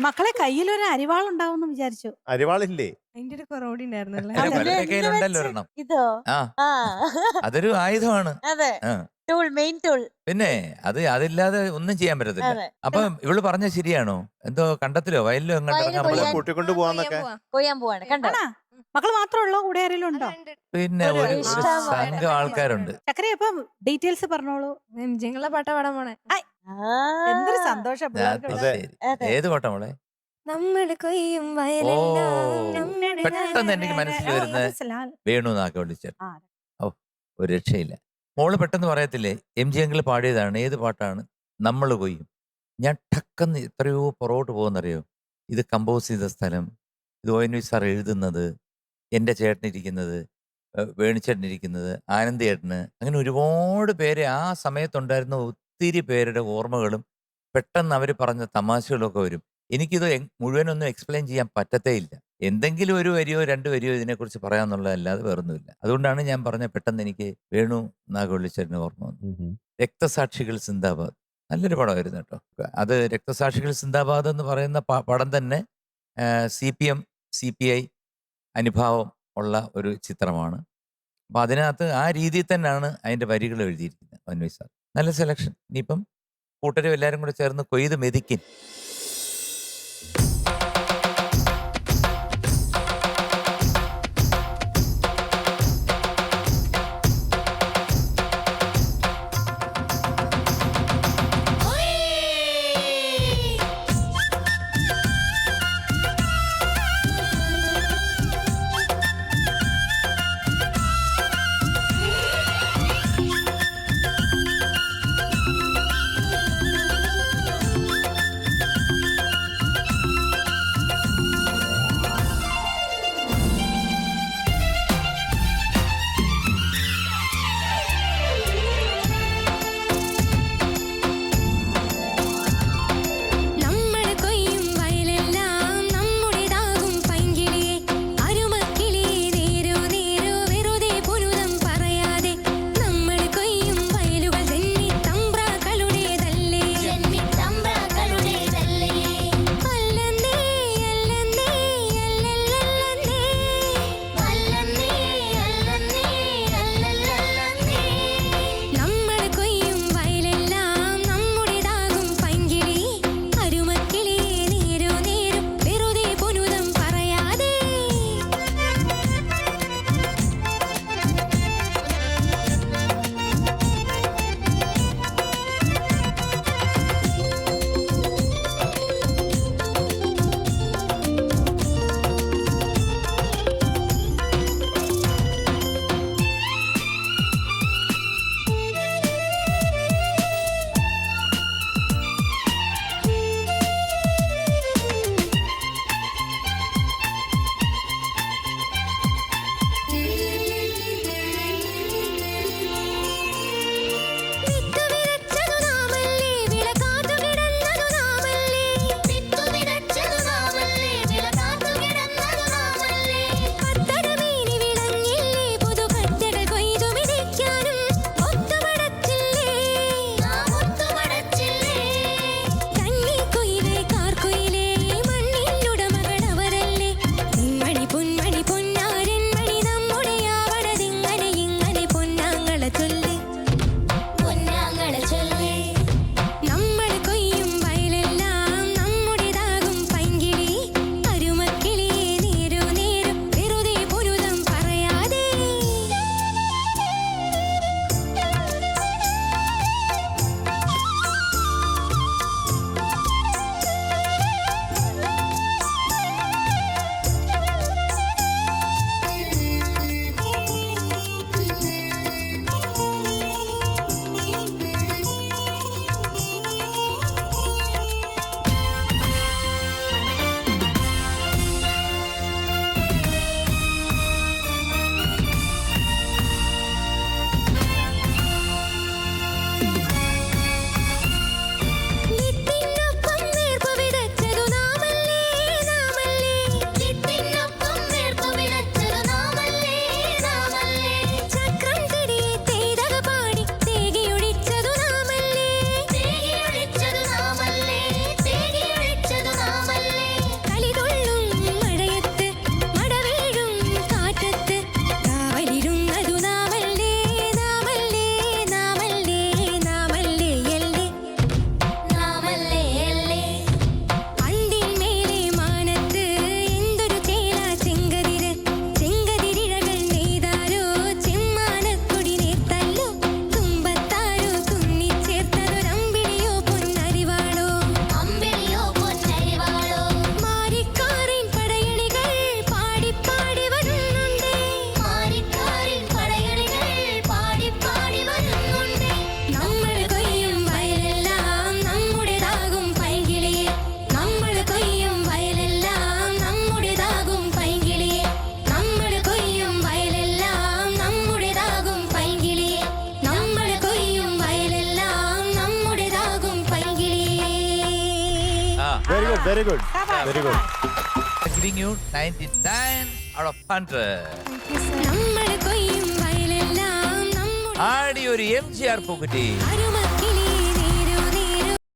മക്കളെ കയ്യിൽ ഒരു അരിവാൾ ഉണ്ടാവും വിചാരിച്ചു. അരിവാളില്ലേ? അതിന്റെ ഒരു ഉണ്ടായിരുന്നല്ലേ. അല്ല. വലത്തെ എന്ത് കയ്യിലുണ്ടല്ലോ ഒരെണ്ണം. ഇതോ? ആ. ആ. അതൊരു ആയുധമാണ്. അതെ. ആ. ടൂൾ മെയിൻ ടൂൾ പിന്നെ അത് അതില്ലാതെ ഒന്നും ചെയ്യാൻ പറ്റത്തില്ല. അതെ. അപ്പൊ ഇവൾ പറഞ്ഞ ശരിയാണോ? എന്തോ കണ്ടത്തിലോ? വയലിലോ എങ്ങോട്ട് വയലിൽ ഇറങ്ങാൻ പോയി പറഞ്ഞ ഞാൻ- കൂട്ടിക്കൊണ്ട് പോവാന്നൊക്കെ കൊയ്യാൻ പോവാണ്. കണ്ടോ? ആണാ മക്കൾ മാത്രമേ ഉള്ളൂ? കൂടെ ആരെങ്കിലും ഉണ്ടോ? പിന്നെ ഒരു ഒരു ഒരു ഇഷ്ടം പോലെ. സംഘം ആൾക്കാരുണ്ട്. ചക്കര അപ്പം ഡീറ്റെയിൽസ് പറഞ്ഞോളൂ. ഞങ്ങളെ പാട്ട പാടാൻ പോണേ. ആ, എന്തൊരു സന്തോഷം അത്. ഏത് കോട്ട മോളെ? നമ്മൾ കൊയ്യും ഓ. പെട്ടെന്ന് എനിക്ക് മനസ്സിൽ വരുന്ന വേണു എന്നാക്കെ വിളിച്ചത്. ഓ ഒരു രക്ഷയില്ല. മോൾ പെട്ടെന്ന് പറയത്തില്ലേ എം ജി അങ്കിൾ പാടിയതാണ് ഏത് പാട്ടാണ്? നമ്മൾ കൊയ്യും. ഞാൻ ടക്കെന്ന് എത്രയോ പുറകോട്ട് പോകുന്നറിയോ? ഇത് കമ്പോസ് ചെയ്ത സ്ഥലം ഇത് ഒ എൻ വി സാർ എഴുതുന്നത് എന്റെ ചേട്ടൻ ഇരിക്കുന്നത് ആനന്ദ് വേണിച്ചേട്ടൻ ഇരിക്കുന്നത് ആനന്ദി ചേട്ടന് അങ്ങനെ ഒരുപാട് പേരെ ആ സമയത്തുണ്ടായിരുന്ന ഒത്തിരി പേരുടെ ഓർമ്മകളും പെട്ടെന്ന് അവർ പറഞ്ഞ തമാശകളൊക്കെ വരും. എനിക്കിത് എങ്- മുഴുവനൊന്നും എക്സ്പ്ലെയിൻ ചെയ്യാൻ പറ്റത്തേ ഇല്ല എന്തെങ്കിലും ഒരു വരിയോ രണ്ട് വരിയോ ഇതിനെക്കുറിച്ച് പറയാമെന്നുള്ളതല്ലാതെ വേറൊന്നുമില്ല. അതുകൊണ്ടാണ് ഞാൻ പറഞ്ഞ പെട്ടെന്ന് എനിക്ക് വേണു നാഗവള്ളിച്ചേട്ടന് ഓർമ്മ വന്നു. രക്തസാക്ഷികൾ സിന്ദാബാദ്. നല്ലൊരു പടമായിരുന്നു കേട്ടോ. അത് രക്തസാക്ഷികൾ സിന്ദാബാദ് എന്ന് പറയുന്ന പടം തന്നെ C P M C P I അനുഭാവം ഉള്ള ഒരു ചിത്രമാണ്. അപ്പം അതിനകത്ത് ആ രീതിയിൽ തന്നെയാണ് അതിന്റെ വരികൾ എഴുതിയിരിക്കുന്നത് അന്വയ് സാർ. നല്ല സെലക്ഷൻ ഇനിയിപ്പം കൂട്ടരും എല്ലാവരും കൂടെ ചേർന്ന് കൊയ്ത് മെതിക്കിൻ very good very good giving you 99 out of 100 നമ്മൾ കൊയ്യും വയലെല്ലാം നമ്മുടെ ആടി ഒരു എം ജി ആർ പൂക്കുറ്റി.